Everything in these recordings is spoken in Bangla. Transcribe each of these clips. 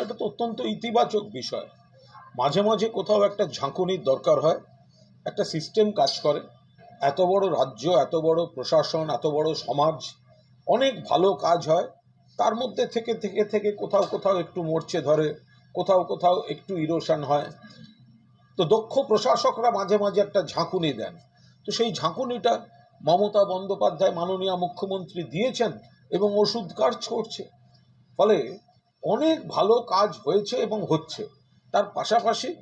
এটা তো অত্যন্ত ইতিবাচক বিষয়। মাঝে মাঝে কোথাও একটা ঝাঁকুনির দরকার হয়, একটা সিস্টেম কাজ করে। এত বড় রাজ্য, এত বড় প্রশাসন, এত বড় সমাজ, অনেক ভালো কাজ হয়। তার মধ্যে থেকে থেকে থেকে কোথাও কোথাও একটু মরচে ধরে, কোথাও কোথাও একটু ইরোশন হয়। তো দক্ষ প্রশাসকরা মাঝে মাঝে একটা ঝাঁকুনি দেন। তো সেই ঝাঁকুনিটা মমতা বন্দ্যোপাধ্যায় মাননীয় মুখ্যমন্ত্রী দিয়েছেন এবং ওষুধ কাজ করছে। ফলে অনেক ভালো কাজ হয়েছে এবং হচ্ছে। তার পাশাপাশি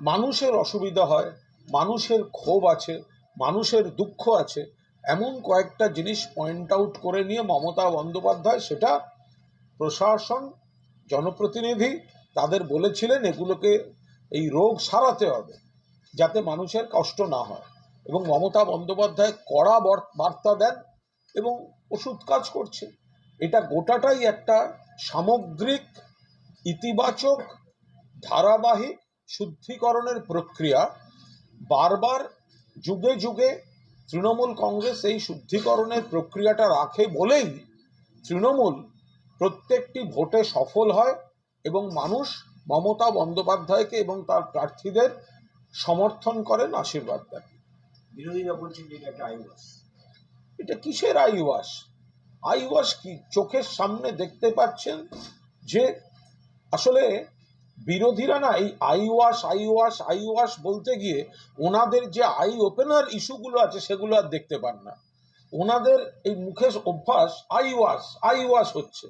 মানুষের অসুবিধা হয়, মানুষের ক্ষোভ আছে, মানুষের দুঃখ আছে। এমন কয়েকটা জিনিস পয়েন্ট আউট করে নিয়ে মমতা বন্দ্যোপাধ্যায় সেটা প্রশাসন, জনপ্রতিনিধি তাদের বলেছিলেন, এগুলোকে এই রোগ সারাতে হবে যাতে মানুষের কষ্ট না হয়। এবং মমতা বন্দ্যোপাধ্যায় কড়া বার্তা দেন এবং ওষুধ কাজ করছে। এটা গোটাটাই একটা সামগ্রিক ইতিবাচক ধারাবাহিক শুদ্ধিকরণের প্রক্রিয়া বারবার যুগে যুগে তৃণমূল কংগ্রেস এই শুদ্ধিকরণের প্রক্রিয়াটা রাখে বলেই তৃণমূল প্রত্যেকটি ভোটে সফল হয় এবং মানুষ মমতা বন্দ্যোপাধ্যায়কে এবং তার প্রার্থীদের সমর্থন করেন আশীর্বাদ দেন। বিরোধীরা বলছেন এটা একটা আইওয়াস। এটা কিসের আইওয়াস? আইওয়াস কি চোখের সামনে দেখতে পাচ্ছেন যে আসলে বিরোধীরা না এই eye wash eye wash eye wash বলতে গিয়ে ওনাদের যে আই ওপেনার ইস্যুগুলো আছে সেগুলো আর দেখতে পান না। ওনাদের এই মুখের অভ্যাস আই ওয়াশ আই ওয়াশ হচ্ছে।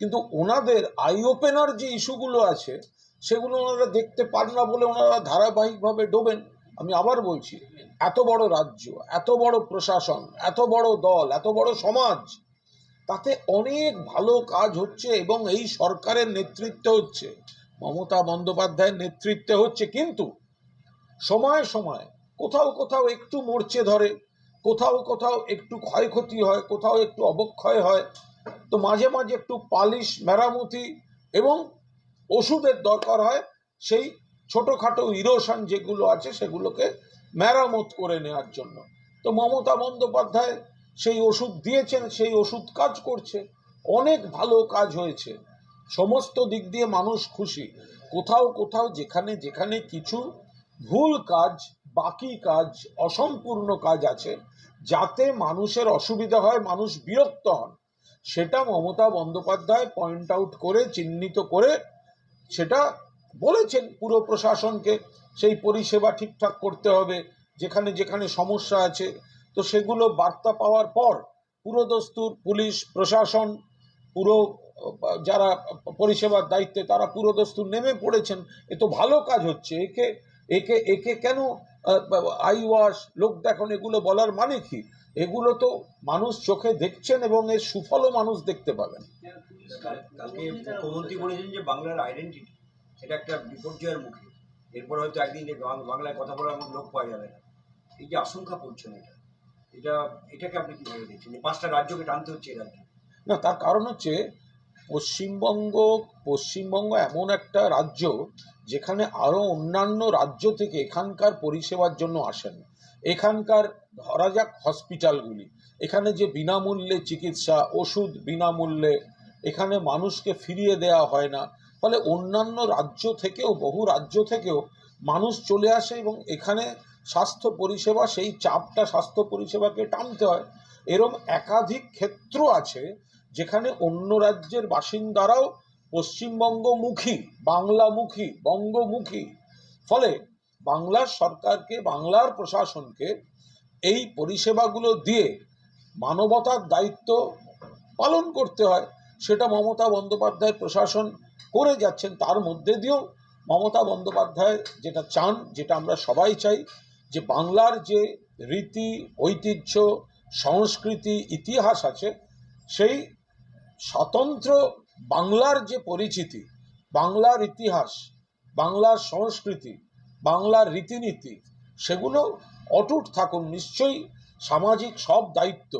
কিন্তু ওনাদের আই ওপেনার যে ইস্যুগুলো আছে সেগুলো ওনারা দেখতে পান না বলে ওনারা ধারাবাহিকভাবে ডোবেন। আমি আবার বলছি, এত বড় রাজ্য, এত বড় প্রশাসন, এত বড় দল, এত বড় সমাজ তাতে অনেক ভালো কাজ হচ্ছে এবং এই সরকারের নেতৃত্বে হচ্ছে। মমতা বন্দ্যোপাধ্যায়ের নেতৃত্বে হচ্ছে কিন্তু সময় সময় কোথাও কোথাও একটু মরচে ধরে, কোথাও কোথাও একটু ক্ষয়ক্ষতি হয়, কোথাও একটু অবক্ষয় হয়। তো মাঝে মাঝে একটু পালিশ, মেরামতি এবং ওষুধের দরকার হয়, সেই ছোটোখাটো ইরোশন যেগুলো আছে সেগুলোকে মেরামত করে নেওয়ার জন্য। তো মমতা বন্দ্যোপাধ্যায় সেই ওষুধ দিয়েছেন, সেই ওষুধ কাজ করছে। অনেক ভালো কাজ হয়েছে। সমস্ত দিক দিয়ে মানুষ খুশি। কোথাও কোথাও যেখানে যেখানে কিছু ভুল কাজ, বাকি কাজ, অসম্পূর্ণ কাজ আছে, যাতে মানুষের অসুবিধা হয়, মানুষ বিরক্ত হন। সেটা মমতা বন্দ্যোপাধ্যায় পয়েন্ট আউট করে, চিহ্নিত করে সেটা বলেছেন পুরো প্রশাসনকে। সেই পরিষেবা ঠিকঠাক করতে হবে। যেখানে যেখানে সমস্যা আছে তো সেগুলো বার্তা পাওয়ার পর পুরোদস্তুর পুলিশ, প্রশাসন, পুরো, যারা পরিষেবার দায়িত্বে তারা পুরোদস্তুর নেমে পড়েছেন। এ তো ভালো কাজ হচ্ছে। একে একে একে কেন আই ওয়াশ লোক দেখন, এগুলো বলার মানে কি? এগুলো তো মানুষ চোখে দেখছেন এবং এর সুফলও মানুষ দেখতে পাবেন। যে বাংলার আইডেন্টিটি এটা একটা বিপর্যয়ের মুখে। এরপর হয়তো একদিন বাংলায় কথা বলার লোক পাওয়া যাবে না। এই যে আশঙ্কা করছেন এটা। এটা, এটাকে আপনি কীভাবে দেখছেন? পাঁচটা রাজ্যকে টানতে হচ্ছে এই না, তার কারণ হচ্ছে পশ্চিমবঙ্গ পশ্চিমবঙ্গ এমন একটা রাজ্য যেখানে আরও অন্যান্য রাজ্য থেকে এখানকার পরিষেবার জন্য আসেন। এখানকার, ধরা যাক, হসপিটালগুলি। এখানে যে বিনামূল্যে চিকিৎসা, ওষুধ বিনামূল্যে, এখানে মানুষকে ফিরিয়ে দেওয়া হয় না। ফলে অন্যান্য রাজ্য থেকেও, বহু রাজ্য থেকেও মানুষ চলে আসে এবং এখানে স্বাস্থ্য পরিষেবা, সেই চাপটা স্বাস্থ্য পরিষেবাকে টানতে হয়। এরম একাধিক ক্ষেত্র আছে যেখানে অন্য রাজ্যের বাসিন্দারাও পশ্চিমবঙ্গমুখী, বাংলামুখী, বঙ্গমুখী। ফলে বাংলার সরকারকে, বাংলার প্রশাসনকে এই পরিষেবাগুলো দিয়ে মানবতার দায়িত্ব পালন করতে হয়। সেটা মমতা বন্দ্যোপাধ্যায় প্রশাসন করে যাচ্ছেন। তার মধ্যে দিয়েও মমতা বন্দ্যোপাধ্যায় যেটা চান, যেটা আমরা সবাই চাই যে বাংলার যে রীতি, ঐতিহ্য, সংস্কৃতি, ইতিহাস আছে, সেই স্বতন্ত্র বাংলার যে পরিচিতি, বাংলার ইতিহাস, বাংলার সংস্কৃতি, বাংলার রীতিনীতি, সেগুলো অটুট থাকুন। নিশ্চয়ই সামাজিক সব দায়িত্ব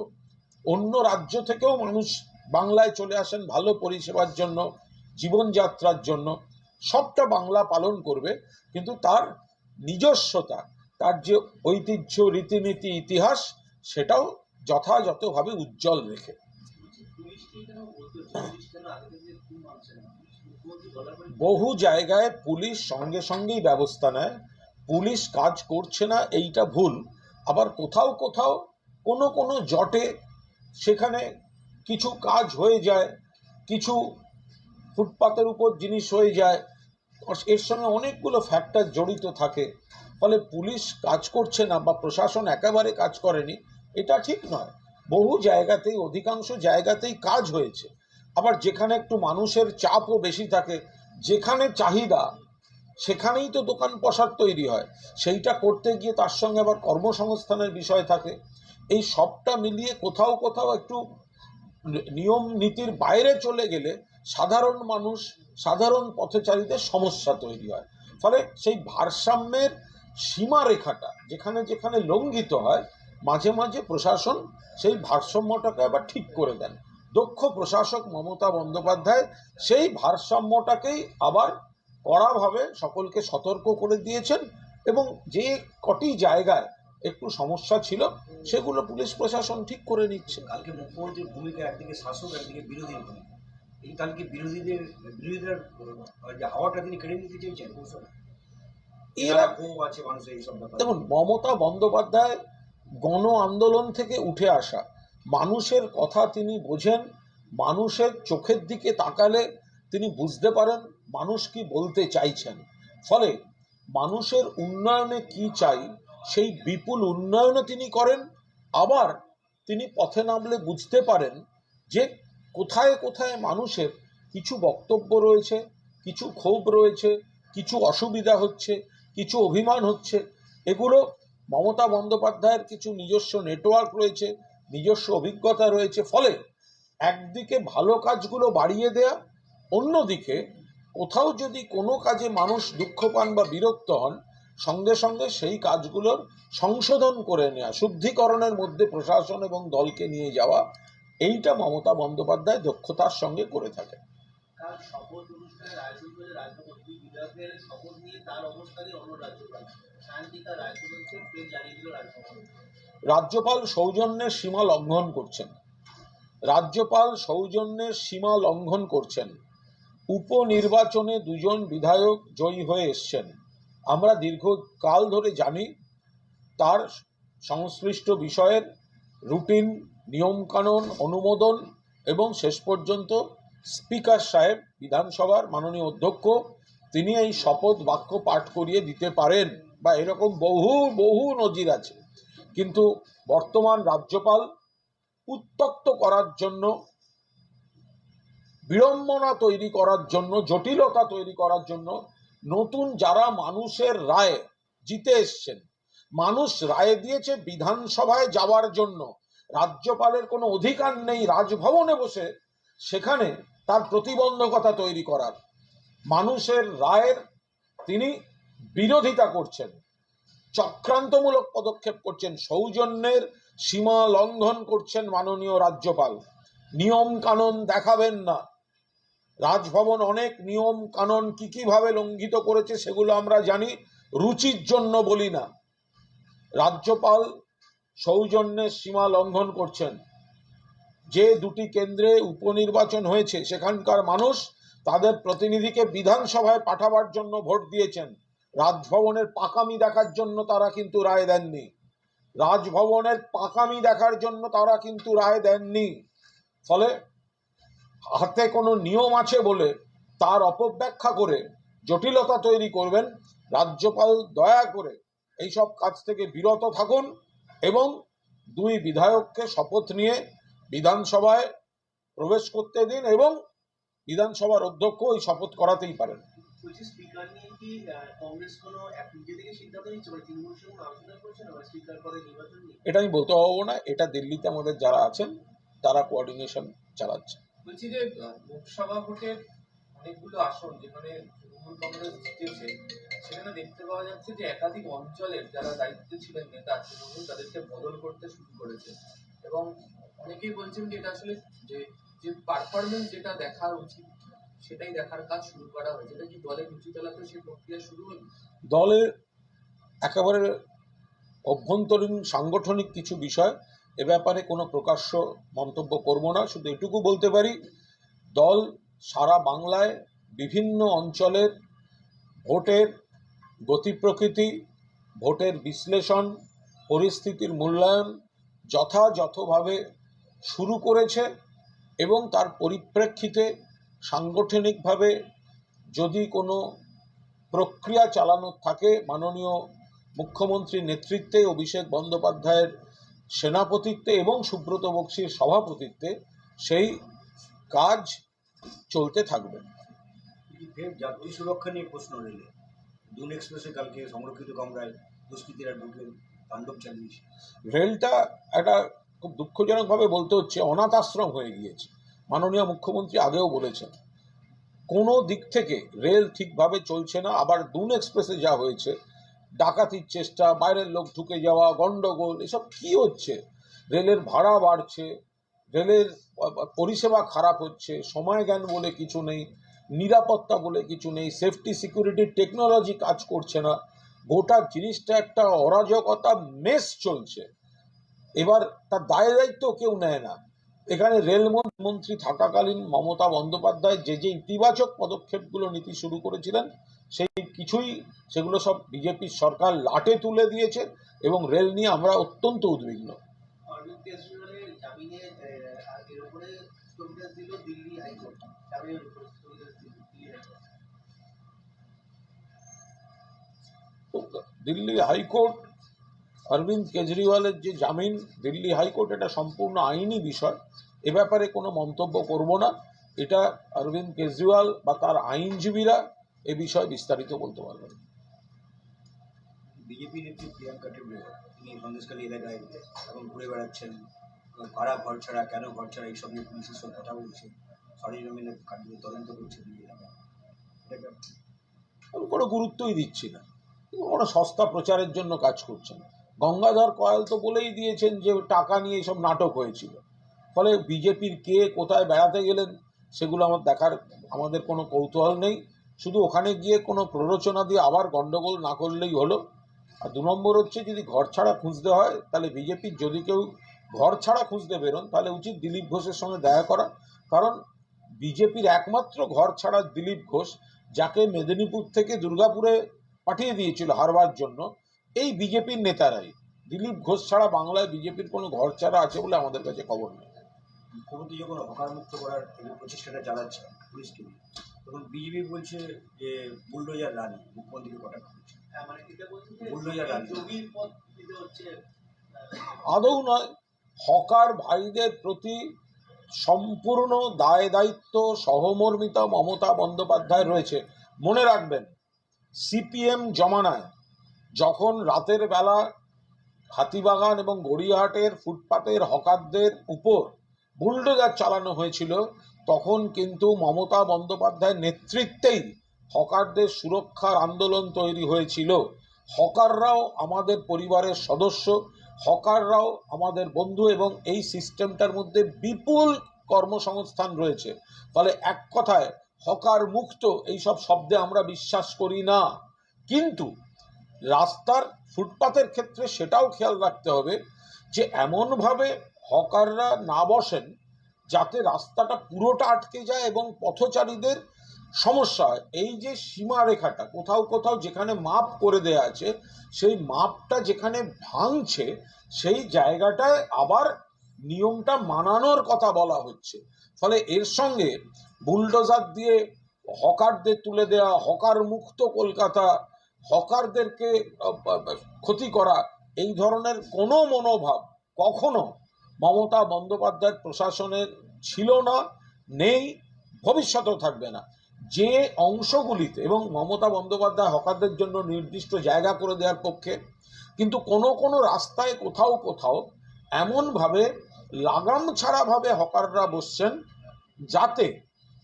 অন্য রাজ্য থেকেও মানুষ বাংলায় চলে আসেন ভালো পরিষেবার জন্য, জীবনযাত্রার জন্য। সবটা বাংলা পালন করবে, কিন্তু তার নিজস্বতা তার যে ঐতিহ্য, রীতিনীতি, ইতিহাস, সেটাও যথাযথভাবে উজ্জ্বল রেখে। বহু জায়গায় পুলিশ সঙ্গে সঙ্গেই ব্যবস্থা নেয়। পুলিশ কাজ করছে না, এইটা ভুল। আবার কোথাও কোথাও কোনো কোনো জটে সেখানে কিছু কাজ হয়ে যায়, কিছু ফুটপাতের উপর জিনিস হয়ে যায়। এর সঙ্গে অনেকগুলো ফ্যাক্টর জড়িত থাকে। ফলে পুলিশ কাজ করছে না বা প্রশাসন একেবারে কাজ করেনি, এটা ঠিক নয়। বহু জায়গাতেই, অধিকাংশ জায়গাতেই কাজ হয়েছে। আবার যেখানে একটু মানুষের চাপও বেশি থাকে, যেখানে চাহিদা, সেখানেই তো দোকান পসার তৈরি হয়। সেইটা করতে গিয়ে তার সঙ্গে আবার কর্মসংস্থানের বিষয় থাকে। এই সবটা মিলিয়ে কোথাও কোথাও একটু নিয়ম নীতির বাইরে চলে গেলে সাধারণ মানুষ, সাধারণ পথচারীদের সমস্যা তৈরি হয়। ফলে সেই ভারসাম্যের সীমারেখাটা, যেখানে যেখানে লঙ্ঘিত হয়, মাঝে মাঝে প্রশাসন সেই ভারসাম্যটাকে আবার ঠিক করে দেন। দক্ষ প্রশাসক মমতা বন্দ্যোপাধ্যায় সেই ভারসাম্যটাকেই আবার কড়াভাবে সকলকে সতর্ক করে দিয়েছেন এবং যে কটি জায়গায় একটু সমস্যা ছিল, সেগুলো পুলিশ প্রশাসন ঠিক করে নিচ্ছে। কালকে মুখ্যমন্ত্রীর ভূমিকা একদিকে শাসক, একদিকে বিরোধী এই কালকে বিরোধীদের বিরোধীদের যে হাওয়াটা তিনি কেড়ে নিতে চেয়েছেন। দেখুন, মমতা বন্দ্যোপাধ্যায় গণ আন্দোলন থেকে উঠে আসা। মানুষের কথা তিনি বোঝেন, মানুষের চোখের দিকে তাকালে তিনি বুঝতে পারেন, মানুষ কি বলতে চাইছেন। ফলে মানুষের উন্নয়নে কি চাই, সেই বিপুল উন্নয়নও তিনি করেন। আবার তিনি পথে নামলে বুঝতে পারেন যে কোথায় কোথায় মানুষের কিছু বক্তব্য রয়েছে, কিছু ক্ষোভ রয়েছে, কিছু অসুবিধা হচ্ছে কিছু অভিমান হচ্ছে। এগুলো মমতা বন্দ্যোপাধ্যায়ের কিছু নিজস্ব নেটওয়ার্ক রয়েছে, নিজস্ব অভিজ্ঞতা রয়েছে। ফলে একদিকে ভালো কাজগুলো বাড়িয়ে দেয়া, অন্যদিকে কোথাও যদি কোনো কাজে মানুষ দুঃখ পান বা বিরক্ত হন, সঙ্গে সঙ্গে সেই কাজগুলোর সংশোধন করে নেওয়া শুদ্ধিকরণের মধ্যে প্রশাসন এবং দলকে নিয়ে যাওয়া, এইটা মমতা বন্দ্যোপাধ্যায় দক্ষতার সঙ্গে করে থাকে বিধায়কের শপথ নিয়ে তার অবস্থানে অন্য রাজ্যপাল। সায়ন্তিকা ফের জানিয়ে দিল রাজ্যপাল। রাজ্যপাল সৌজন্যের সীমা লঙ্ঘন করছেন। রাজ্যপাল সৌজন্যের সীমা লঙ্ঘন করছেন। উপনির্বাচনে দুজন বিধায়ক জয়ী হয়ে এসছেন। আমরা দীর্ঘকাল ধরে জানি, তার সংশ্লিষ্ট বিষয়ের রুটিন, নিয়মকানুন, অনুমোদন এবং শেষ পর্যন্ত স্পিকার সাহেব বিধানসভার মাননীয় অধ্যক্ষ তিনি এই শপথ বাক্য পাঠ করিয়ে দিতে পারেন বা এরকম বহু বহু নজির আছে। কিন্তু বর্তমান রাজ্যপাল উত্তক্ত করার জন্য, বিড়ম্বনা তৈরি করার জন্য, জটিলতা তৈরি করার জন্য নতুন যারা মানুষের রায় জিতে এসছেন, মানুষ রায় দিয়েছে বিধানসভায় যাওয়ার জন্য, রাজ্যপালের কোনো অধিকার নেই রাজভবনে বসে, সেখানে তার প্রতিবন্ধকতা তৈরি করার। মানুষের রায়ের তিনি বিরোধিতা করছেন, চক্রান্তমূলক পদক্ষেপ করছেন, সৌজন্যের সীমা লঙ্ঘন করছেন মাননীয় রাজ্যপাল। নিয়ম কানুন দেখাবেন না। রাজভবন অনেক নিয়ম কানুন কি কীভাবে লঙ্ঘিত করেছে সেগুলো আমরা জানি, রুচির জন্য বলি না। রাজ্যপাল সৌজন্যের সীমা লঙ্ঘন করছেন। যে দুটি কেন্দ্রে উপনির্বাচন হয়েছে, সেখানকার মানুষ তাদের প্রতিনিধিকে বিধানসভায় পাঠাবার জন্য ভোট দিয়েছেন। রাজভবনের পাকামি দেখার জন্য তারা কিন্তু রায় দেননি। রাজভবনের পাকামি দেখার জন্য তারা কিন্তু রায় দেননি। ফলে হাতে কোনো নিয়ম আছে বলে তার অপব্যাখ্যা করে জটিলতা তৈরি করবেন রাজ্যপাল, দয়া করে এইসব কাজ থেকে বিরত থাকুন এবং দুই বিধায়ককে শপথ নিয়ে বিধানসভায় প্রবেশ করতে দিন এবং বিধানসভার অধ্যক্ষ ওই শপথ করাতেই পারেন। এটা আমি বলতে পারব না। এটা দিল্লিতে আমাদের যারা আছেন তারা কোঅর্ডিনেশন চালাচ্ছে বলছি যে লোকসভা ভোটের অনেকগুলো আসন যেখানে তৃণমূল কংগ্রেস জিতেছে সেখানে দেখতে পাওয়া যাচ্ছে যে একাধিক অঞ্চলের যারা দায়িত্বে ছিলেন নেতা তৃণমূল তাদেরকে বদল করতে শুরু করেছে। এবং অনেকেই বলছেন যে এটা আসলে যে যে পারফরমেন্স যেটা দেখার উচিত, সেটাই দেখার কাজ শুরু করা হয়েছে এটা কি দলের নিচু তলাতে সেই প্রক্রিয়া শুরু হলো? দলের একেবারে অভ্যন্তরীণ সাংগঠনিক কিছু বিষয়, এ ব্যাপারে কোনো প্রকাশ্য মন্তব্য করব না। শুধু এটুকু বলতে পারি, দল সারা বাংলায় বিভিন্ন অঞ্চলের ভোটের গতি প্রকৃতি, ভোটের বিশ্লেষণ, পরিস্থিতির মূল্যায়ন যথাযথভাবে শুরু করেছে। এবং তার পরিপ্রেক্ষিতে সাংগঠনিকভাবে যদি কোনো প্রক্রিয়া চালানো থাকে মাননীয় মুখ্যমন্ত্রীর নেতৃত্বে অভিষেক বন্দ্যোপাধ্যায়ের সেনাপতিত্বে এবং সুব্রত বক্সির সভাপতিত্বে সেই কাজ চলতে থাকবে। ফের যাত্রী সুরক্ষা নিয়ে প্রশ্ন রইলে দুন এক্সপ্রেসে কালকে সংরক্ষিত কামরায় দুষ্কৃতীরা ঢুকে তাণ্ডব চালিয়েছে। রেলটা একটা খুব দুঃখজনকভাবে বলতে হচ্ছে অনাথ আশ্রম হয়ে গিয়েছে। মাননীয় মুখ্যমন্ত্রী আগেও বলেছেন, কোনো দিক থেকে রেল ঠিকভাবে চলছে না, আবার দুন এক্সপ্রেসে যা হয়েছে, ডাকাতির চেষ্টা, বাইরের লোক ঢুকে যাওয়া গন্ডগোল এসব কি হচ্ছে? রেলের ভাড়া বাড়ছে, রেলের পরিষেবা খারাপ হচ্ছে, সময় জ্ঞান বলে কিছু নেই, নিরাপত্তা বলে কিছু নেই, সেফটি সিকিউরিটি টেকনোলজি কাজ করছে না, গোটা জিনিসটা একটা অরাজকতা মেস চলছে। এবার তার দায় দায়িত্ব কেউ নেয় না। এখানে রেল মন্ত্রী থাকাকালীন মমতা বন্দ্যোপাধ্যায় যে যে ইতিবাচক পদক্ষেপগুলো নীতি শুরু করেছিলেন, সেই কিছুই সেগুলো সব বিজেপির সরকার লাটে তুলে দিয়েছে এবং রেল নিয়ে আমরা অত্যন্ত উদ্বিগ্ন। দিল্লি হাইকোর্ট অরবিন্দ কেজরিওয়ালের যে জামিন দিল্লি হাইকোর্ট এটা সম্পূর্ণ আইনি বিষয়। এ ব্যাপারে কোনো মন্তব্য করব না। এটা অরবিন্দ কেজরিওয়াল বা তার আইনজীবীরা এ বিষয়ে বিস্তারিত বলতে পারবেন বিজেপি নেত্রী প্রিয়াঙ্কা টেবলে তিনি সন্দেশখালী এলাকায় এখন ঘুরে বেড়াচ্ছেন। কারা ঘর ছাড়া কেন ঘর ছাড়া এইসব নিয়ে পুলিশের সঙ্গে কথা বলছে? সরেজমিনে কার্য তদন্ত করছে দুই এলাকায় আমি কোনো গুরুত্বই দিচ্ছি না। কোনো সস্তা প্রচারের জন্য কাজ করছেন গঙ্গাধর কয়াল তো বলেই দিয়েছেন যে টাকা নিয়ে এসব নাটক হয়েছিল। ফলে বিজেপির কে কোথায় বেড়াতে গেলেন সেগুলো আমার দেখার আমাদের কোনো কৌতূহল নেই। শুধু ওখানে গিয়ে কোনো প্ররোচনা দিয়ে আবার গন্ডগোল না করলেই হলো। আর দু নম্বর হচ্ছে যদি ঘর ছাড়া খুঁজতে হয়, তাহলে বিজেপির যদি কেউ ঘর ছাড়া খুঁজতে বেরোন, তাহলে উচিত দিলীপ ঘোষের সঙ্গে দেখা করা। কারণ বিজেপির একমাত্র ঘর ছাড়া দিলীপ ঘোষ, যাকে মেদিনীপুর থেকে দুর্গাপুরে পাঠিয়ে দিয়েছিল হারবার জন্য এই বিজেপির নেতারাই। দিলীপ ঘোষ ছাড়া বাংলায় বিজেপির কোনো ঘর ছাড়া আছে বলে আমাদের কাছে খবর নেই। মুখ্যমন্ত্রী যখন হকার মুক্ত করার প্রচেষ্টাটা চালাচ্ছে পুলিশকে তখন বিজেপি বলছে যে বুলডোজার রানী মুখ্যমন্ত্রীকে কটাক্ষ করছে। হ্যাঁ, মানে বুলডোজার রানী। আদৌ নয় হকার ভাইদের প্রতি সম্পূর্ণ দায় দায়িত্ব সহমর্মিতা মমতা বন্দ্যোপাধ্যায় রয়েছে। মনে রাখবেন সিপিএম জমানায় যখন রাতের বেলা হাতিবাগান এবং গড়িয়াহাটের ফুটপাতের হকারদের উপর বুলডোজার চালানো হয়েছিল, তখন কিন্তু মমতা বন্দ্যোপাধ্যায়ের নেতৃত্বেই হকারদের সুরক্ষার আন্দোলন তৈরি হয়েছিল। হকাররাও আমাদের পরিবারের সদস্য, হকাররাও আমাদের বন্ধু এবং এই সিস্টেমটার মধ্যে বিপুল কর্মসংস্থান রয়েছে। ফলে এক কথায়, হকার মুক্ত এইসব শব্দে আমরা বিশ্বাস করি না। কিন্তু রাস্তার ফুটপাতের ক্ষেত্রে সেটাও খেয়াল রাখতে হবে যে এমনভাবে হকাররা না বসেন যাতে রাস্তাটা পুরোটা আটকে যায় এবং পথচারীদের সমস্যা হয়। এই যে সীমারেখাটা, কোথাও কোথাও যেখানে মাপ করে দেয়া আছে, সেই মাপটা যেখানে ভাঙছে, সেই জায়গাটায় আবার নিয়মটা মানানোর কথা বলা হচ্ছে। ফলে এর সঙ্গে বুলডোজার দিয়ে হকারদের তুলে দেওয়া হকার মুক্ত কলকাতা হকারদেরকে ক্ষতি করা, এই ধরনের কোনো মনোভাব কখনো মমতা বন্দ্যোপাধ্যায়ের প্রশাসনের ছিল না, নেই, ভবিষ্যতেও থাকবে না। যে অংশগুলিতে, এবং মমতা বন্দ্যোপাধ্যায় হকারদের জন্য নির্দিষ্ট জায়গা করে দেওয়ার পক্ষে, কিন্তু কোনো কোনো রাস্তায় কোথাও কোথাও এমনভাবে লাগাম ছাড়াভাবে হকাররা বসছেন, যাতে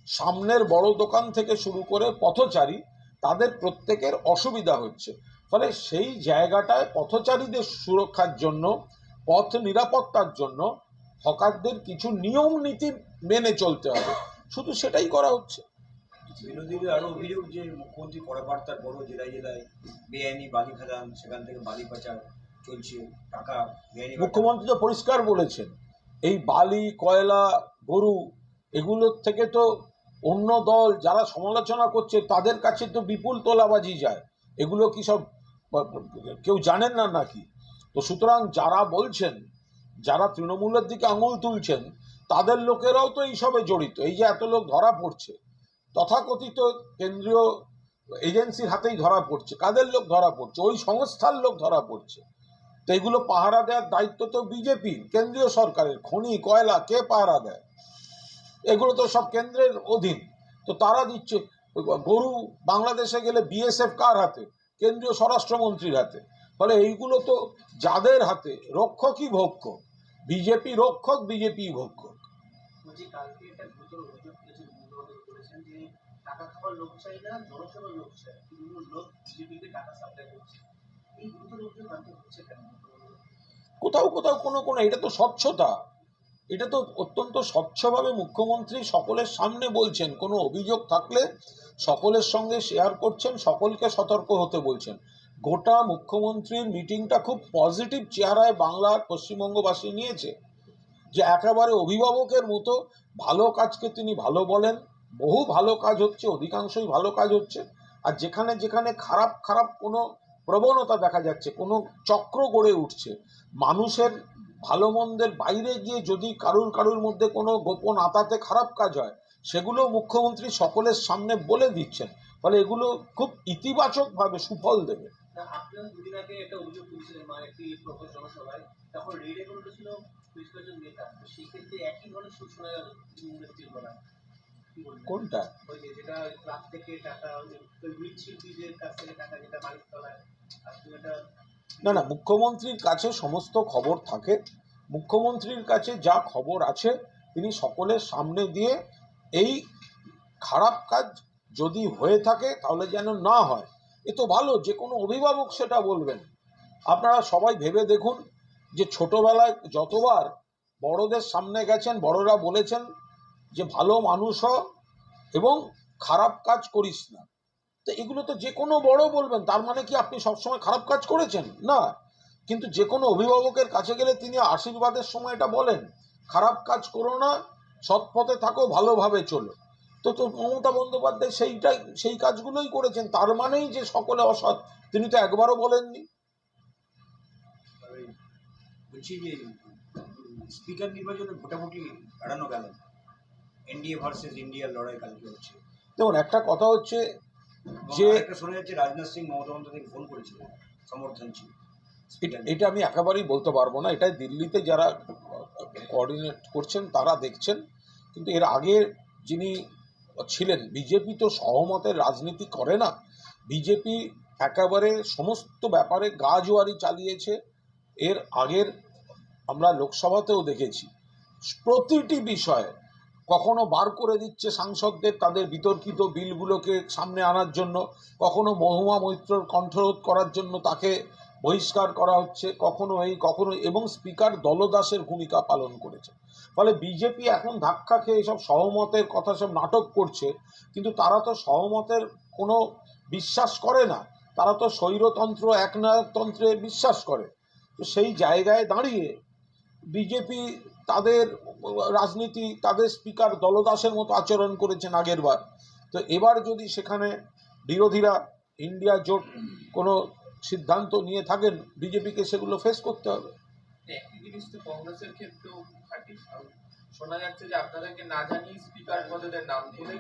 সামনের বড় দোকান থেকে শুরু করে পথচারী তাদের প্রত্যেকের অসুবিধা হচ্ছে। ফলে সেই জায়গাটায় পথচারীদের সুরক্ষার জন্য পথ নিরাপত্তার জন্য হকারদের কিছু নিয়ম নীতি মেনে চলতে হবে। শুধু সেটাই করা হচ্ছে। বিরোধীদের আরও অভিযোগ যে মুখ্যমন্ত্রী কড়াবার্তার বড় জেলায় জেলায় বেআইনি বালি খাদান সেখান থেকে বালি পাচার চলছে টাকা বেআইনি মুখ্যমন্ত্রী তো পরিষ্কার বলেছেন এই বালি কয়লা গরু এগুলোর থেকে তো অন্য দল যারা সমালোচনা করছে, তাদের কাছে তো বিপুল তোলাবাজি যায়। এগুলো কি সব, কেউ জানেন না নাকি? তো সুতরাং যারা বলছেন, যারা তৃণমূলের দিকে আঙুল তুলছেন, তাদের লোকেরাও তো এইসবে জড়িত। এই যে এত লোক ধরা পড়ছে, তথাকথিত কেন্দ্রীয় এজেন্সির হাতেই ধরা পড়ছে। কাদের লোক ধরা পড়ছে? ওই সংস্থার লোক ধরা পড়ছে। তো এগুলো পাহারা দেওয়ার দায়িত্ব তো বিজেপি কেন্দ্রীয় সরকারের। খনি, কয়লা, কে পাহারা দেয়? এগুলো তো সব কেন্দ্রের অধীন। তো তারা দিচ্ছে গরু বাংলাদেশে গেলে বিএসএফ কার হাতে? কেন্দ্রীয় স্বরাষ্ট্রমন্ত্রীর হাতে। ফলে এইগুলো তো যাদের হাতে? রক্ষকই ভক্ষ বিজেপি রক্ষক বিজেপি ভক্ষ কোথাও কোথাও কোনো কোনো এটা তো স্বচ্ছতা। এটা তো অত্যন্ত স্বচ্ছভাবে মুখ্যমন্ত্রী সকলের সামনে বলছেন, কোনো অভিযোগ থাকলে সকলের সঙ্গে শেয়ার করছেন, সকলকে সতর্ক হতে বলছেন। গোটা মুখ্যমন্ত্রীর মিটিংটা খুব পজিটিভ চেহারায় বাংলার পশ্চিমবঙ্গবাসী নিয়েছে, যে একেবারে অভিভাবকের মতো ভালো কাজকে তিনি ভালো বলেন, বহু ভালো কাজ হচ্ছে, অধিকাংশই ভালো কাজ হচ্ছে, আর যেখানে যেখানে খারাপ খারাপ কোনো প্রবণতা দেখা যাচ্ছে, কোনো চক্র গড়ে উঠছে, মানুষের ভালো মন্দের বাইরে গিয়ে যদি কারুর কারুর মধ্যে কোনো গোপন আতাতে খারাপ কাজ হয় সেগুলো মুখ্যমন্ত্রী সকলের সামনে বলে দিচ্ছেন। ফলে এগুলো খুব ইতিবাচকভাবে সুফল দেবে। আপনারা দুদিন আগে একটা অভিযোগ তুলছিলেন মানে একটি প্রকাশ জনসভায়। তখন রেডে করে বেশ কয়েকজন নেতা। তো একই ধরনের সুর শোনা গেল তৃণমূলের বলা কোনটা? ওই যে যেটা ক্লাব থেকে টাকা ওই মৃৎশিল্পীদের কাছ থেকে টাকা যেটা মালিক তলায়। আপনি এটা না না, মুখ্যমন্ত্রীর কাছে সমস্ত খবর থাকে। মুখ্যমন্ত্রীর কাছে যা খবর আছে, তিনি সকলের সামনে দিয়ে এই খারাপ কাজ যদি হয়ে থাকে, তাহলে যেন না হয়। এ তো ভালো, যে কোনো অভিভাবক সেটা বলবেন। আপনারা সবাই ভেবে দেখুন যে ছোটবেলায় যতবার বড়দের সামনে গেছেন, বড়রা বলেছেন যে, ভালো মানুষ হ এবং খারাপ কাজ করিস না। তো এগুলো তো যে কোনো বড় বলবেন তার মানে কি আপনি সবসময় খারাপ কাজ করেছেন? না। কিন্তু যে কোনো অভিভাবকের কাছে গেলে তিনি আশীর্বাদের সময় এটা বলেন খারাপ কাজ করো না সৎ পথে থাকো ভালোভাবে চলো। তো তো মমতা বন্দ্যোপাধ্যায় সেইটাই সেই কাজগুলোই করেছেন তার মানেই যে সকলে অসৎ তিনি তো একবারও বলেননি। বলছি যে স্পিকার নির্বাচনে ভোটাভুটি এড়ানো গেল। এনডিএ ভার্সেস ইন্ডিয়ার লড়াই কালকে হচ্ছে। দেখুন একটা কথা হচ্ছে যে যে শোনা যাচ্ছে রাজনাথ সিং মমতা বন্দ্যোপাধ্যায়কে ফোন করেছিলেন সমর্থন ছিল। এটা- এটা আমি একেবারেই বলতে পারব না এটা দিল্লিতে যারা কোঅর্ডিনেট করছেন তারা দেখছেন। কিন্তু এর আগে যিনি ছিলেন বিজেপি তো সহমতের রাজনীতি করে না। বিজেপি একেবারে সমস্ত ব্যাপারে গা জোয়ারি চালিয়েছে। এর আগের আমরা লোকসভাতেও দেখেছি। প্রতিটি বিষয়ে কখনো বার করে দিচ্ছে সাংসদদের তাদের বিতর্কিত বিলগুলোকে সামনে আনার জন্য, কখনো মহুয়া মৈত্রর কণ্ঠরোধ করার জন্য তাকে বহিষ্কার করা হচ্ছে, কখনো এই, কখনো এবং স্পিকার দলদাসের ভূমিকা পালন করেছে। ফলে বিজেপি এখন ধাক্কা খেয়ে সব সহমতের কথা সব নাটক করছে, কিন্তু তারা তো সহমতের কোনো বিশ্বাস করে না। তারা তো স্বৈরতন্ত্র, একনায়কতন্ত্রে বিশ্বাস করে। তো সেই জায়গায় দাঁড়িয়ে বিজেপি তাদের রাজনীতি তাদের স্পিকার দলদাসের মতো আচরণ করেছেন আগের বার তো এবার যদি সেখানে বিরোধীরা ইন্ডিয়া জোট কোনো সিদ্ধান্ত নিয়ে থাকেন বিজেপিকে সেগুলো ফেস করতে হবে। কংগ্রেসের ক্ষেত্রেও শোনা যাচ্ছে যে আপনাদেরকে না জানিয়ে স্পিকার পদের নাম মানে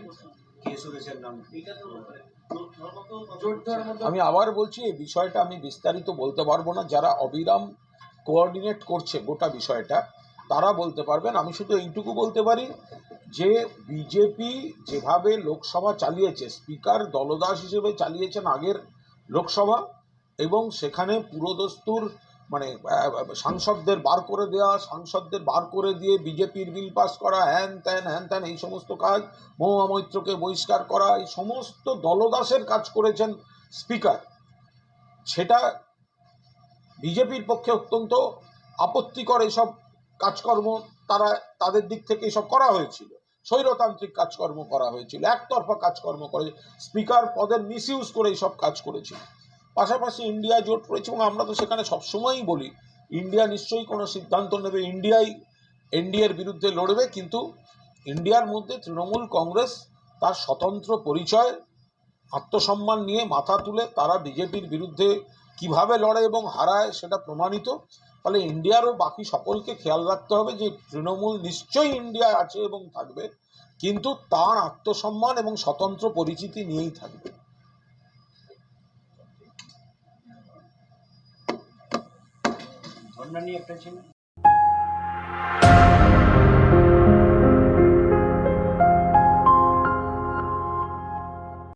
আমি আবার বলছি এই বিষয়টা আমি বিস্তারিত বলতে পারব না। যারা অবিরাম কোঅর্ডিনেট করছে গোটা বিষয়টা, তারা বলতে পারবেন, আমি শুধু এইটুকু বলতে পারি যে বিজেপি যেভাবে লোকসভা চালিয়েছে, স্পিকার দলদাস হিসেবে চালিয়েছেন আগের লোকসভা এবং সেখানে পুরোদস্তুর মানে সাংসদদের বার করে দেওয়া সাংসদদের বার করে দিয়ে বিজেপির বিল পাস করা, হ্যান ত্যান হ্যান ত্যান, এই সমস্ত কাজ, মহুয়া মৈত্রকে বহিষ্কার করা, এই সমস্ত দলদাসের কাজ করেছেন স্পিকার। সেটা বিজেপির পক্ষে অত্যন্ত আপত্তিকর এসব কাজকর্ম তারা, তাদের দিক থেকে এসব করা হয়েছিল। স্বৈরতান্ত্রিক কাজকর্ম করা হয়েছিল, একতরফা কাজকর্ম করে স্পিকার পদের মিসইউজ করে এইসব কাজ করেছিল। পাশাপাশি ইন্ডিয়া জোট করেছে এবং আমরা তো সেখানে সবসময়ই বলি ইন্ডিয়া নিশ্চয়ই কোনো সিদ্ধান্ত নেবে ইন্ডিয়াই এনডিএর বিরুদ্ধে লড়বে, কিন্তু ইন্ডিয়ার মধ্যে তৃণমূল কংগ্রেস তার স্বতন্ত্র পরিচয়, আত্মসম্মান নিয়ে মাথা তুলে তারা বিজেপির বিরুদ্ধে কীভাবে লড়ে এবং হারায় সেটা প্রমাণিত। ফলে ইন্ডিয়ারও বাকি সকলকে খেয়াল রাখতে হবে যে তৃণমূল নিশ্চয়ই ইন্ডিয়ায় আছে এবং থাকবে, কিন্তু তার আত্মসম্মান এবং স্বতন্ত্র পরিচিতি নিয়েই থাকবে। ছিল।